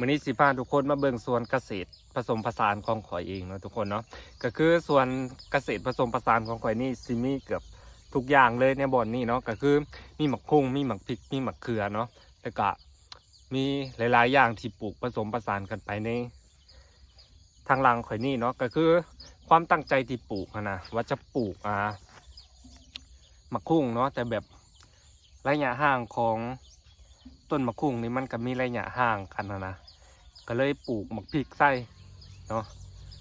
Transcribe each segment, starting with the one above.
มื้อนี้สิพาทุกคนมาเบิ่งสวนเกษตรผสมผสานของข่อยเองเนาะทุกคนเนาะก็คือส่วนเกษตรผสมผสานของข่อยนี่สิมีเกือบทุกอย่างเลยในบ่อนนี้เนาะก็คือมีหมักคุ้งมีหมักพริกมีหมักเขือเนาะแล้วก็มีหลาย ๆ อย่างที่ปลูกผสมผสานกันไปในทางหลังข่อยนี่เนาะก็คือความตั้งใจที่ปลูกนะว่าจะปลูกอ่าหมักคุ้งเนาะแต่แบบระยะห่างของต้นมะคุ้งนี่มันก็มีระยะห่างกันนะนะ ก็เลยปลูกหมะพริกใส่เนาะ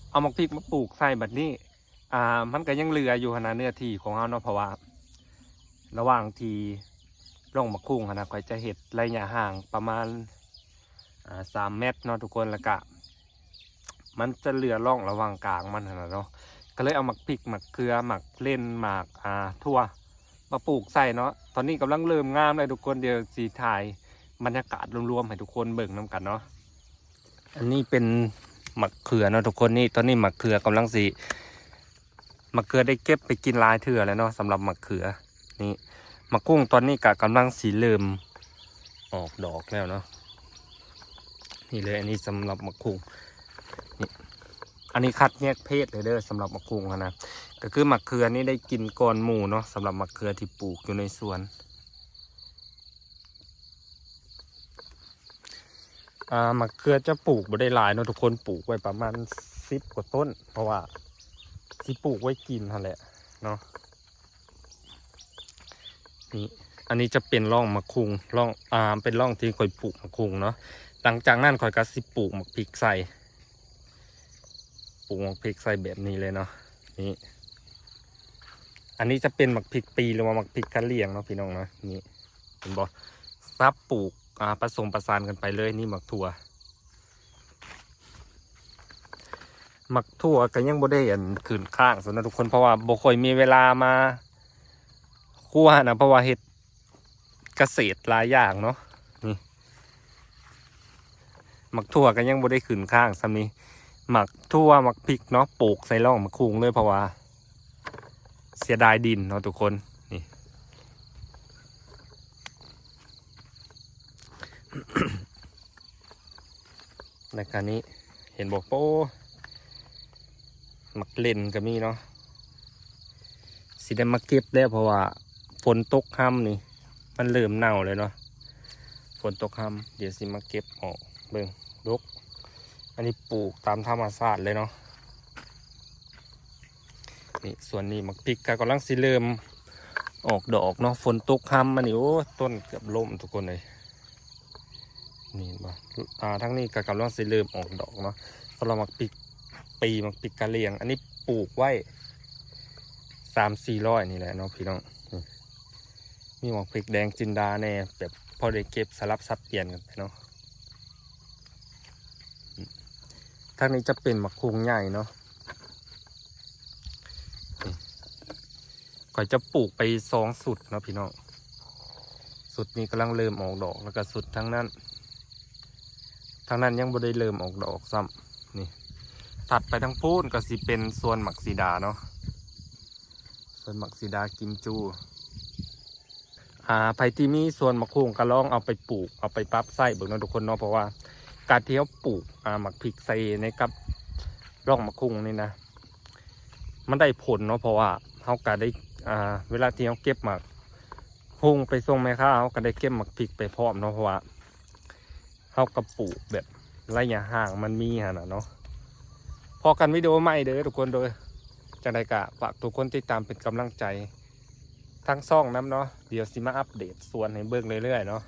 เอามะพริกมาปลูกใส่แบบนี้ อ่ามันก็ยังเหลืออยู่ขนาดเนื้อที่ของเราเนาะเพราะว่า ระหว่างที่ร่องมะคุ้งนะก็จะเห็ดระยะห่างประมาณอ่าสามเมตรเนาะทุกคนล้วก็มันจะเหลือร่องระหว่างกลางมันนะเนาะก็เลยเอาหมักพริกหมักเกลือหมักเล่นหมักอ่าทั่วมาปลูกใส่เนาะตอนนี้กำลังเริ่มงามเลยทุกคนเดี๋ยวสีถ่ายบรรยากาศรวมๆให้ทุกคนเบิ่งน้กันเนาะ อันนี้เป็นหมักเขือเนาะทุกคนนี่ตอนนี้หมักเขือกำลังสีหมักเขือได้เก็บไปกินลายเถื่อแล้วเนาะสำหรับหมักเขือนี่หมักกุ้งตอนนี้กะกำลังสีเริ่มออกดอกแล้วเนาะนี่เลยอันนี้สำหรับหมักกุ้งนี่อันนี้คัดแยกเพศเลยเด้อสำหรับมะกรูดอะนะก็คือมะเขือนี่ได้กินก่อนหมูเนาะสำหรับมะเขือที่ปลูกอยู่ในสวน อ่ามะเขือจะปลูกบ่ได้หลายเนาะทุกคนปลูกไว้ประมาณสิบกว่าต้น เพราะว่าที่ปลูกไว้กินนั่นแหละเนาะนี่อันนี้จะเป็นร่องมะคุงร่องอ่าเป็นร่องที่คอยปลูกมะคุงเนาะหลังจากนั้นคอยก็สิปลูกมะพริกใส่ปลูกมักพริกใส่แบบนี้เลยเนาะนี่อันนี้จะเป็นหมักพริกปีหรือว่าหมักพริกกะเหรี่ยงเนาะพี่น้องเนาะนี่เห็นบอซับปลูก ผสมประสานกันไปเลยนี่หมักถั่วหมักถั่วก็ยังบ่ได้อันขืนข้างสำหรับทุกคนเพราะว่าบ่ค่อยมีเวลามาคั่วนะเพราะว่าเฮ็ดเกษตรหลายอย่างเนาะนี่หมักถั่วก็ยังบ่ได้ขืนข้างซ้ำนี้หมักทั่วหมักพริกเนาะปลูกใส่ร่องมะคุงเลยเพราะว่า เสียดายดินเนาะทุกคน นี่ในการนี้เห็นบอกโป้หมักเล่นก็มีเนาะสิได้มาเก็บแล้วเพราะว่าฝนตกค่ำนี่ มันเริ่มเน่าเลยเนาะฝนตกค่ำเดี๋ยวสิมาเก็บออกเบิ่งดกอันนี้ปลูกตามธรรมชาติเลยเนาะนี่ส่วนนี้มักพริกก็กำลังสิเริ่มออกดอกเนาะฝนตกค่ำมันนี่โอ้ต้นเกือบล่มทุกคนเลย นี่บ่อ่าทั้งนี้ก็กำลังสิเริ่มออกดอกเนาะสำหรับมักพริกปีมักพริกกะเหรียง อันนี้ปลูกไว้สามสี่ร้อยนี่แหละเนาะพี่น้องนี่มีมักพริกแดงจินดาแน่แบบพอได้เก็บสลับซับเปลี่ยนกันไปเนาะทางนี้จะเป็นมะคุงใหญ่เนาะก่อยจะปลูกไปสองสุดเนาะพี่น้องสุดนี้กำลังเริ่มออกดอกแล้วก็สุดทั้งนั้น ทางนั้นยังบ่ได้เริ่มออกดอกซ้ำนี่ถัดไปทางพูนก็สิเป็นส่วนหมักซีดาเนาะส่วนหมักซีดากิมจูอ่าไผที่มีส่วนมะคุงก็ลองเอาไปปลูกเอาไปปรับไส้เบิ่งเนาะทุกคนเนาะเพราะว่าการที่เขาปลูกอ่าหมักพริกใส่ในกับร่องมะคุงนี่นะ มันได้ผลเนาะเพราะว่าเขาก็ได้อ่าเวลาที่เขาเก็บหมักพุงไปส่งแม่ค้าเขาก็ได้เก็บหมักพริกไปพร้อมเนาะเพราะว่า เขาก็ปลูกแบบระยะห่างมันมีฮะนะเนาะพอกันวิดีโอใหม่เด้อทุกคนโดยจังไดกะฝากทุกคนติดตามเป็นกำลังใจทั้งซ่องน้ำเนาะเดี๋ยวสิมาอัปเดตส่วนให้เบิ่งเรื่อยๆเนาะ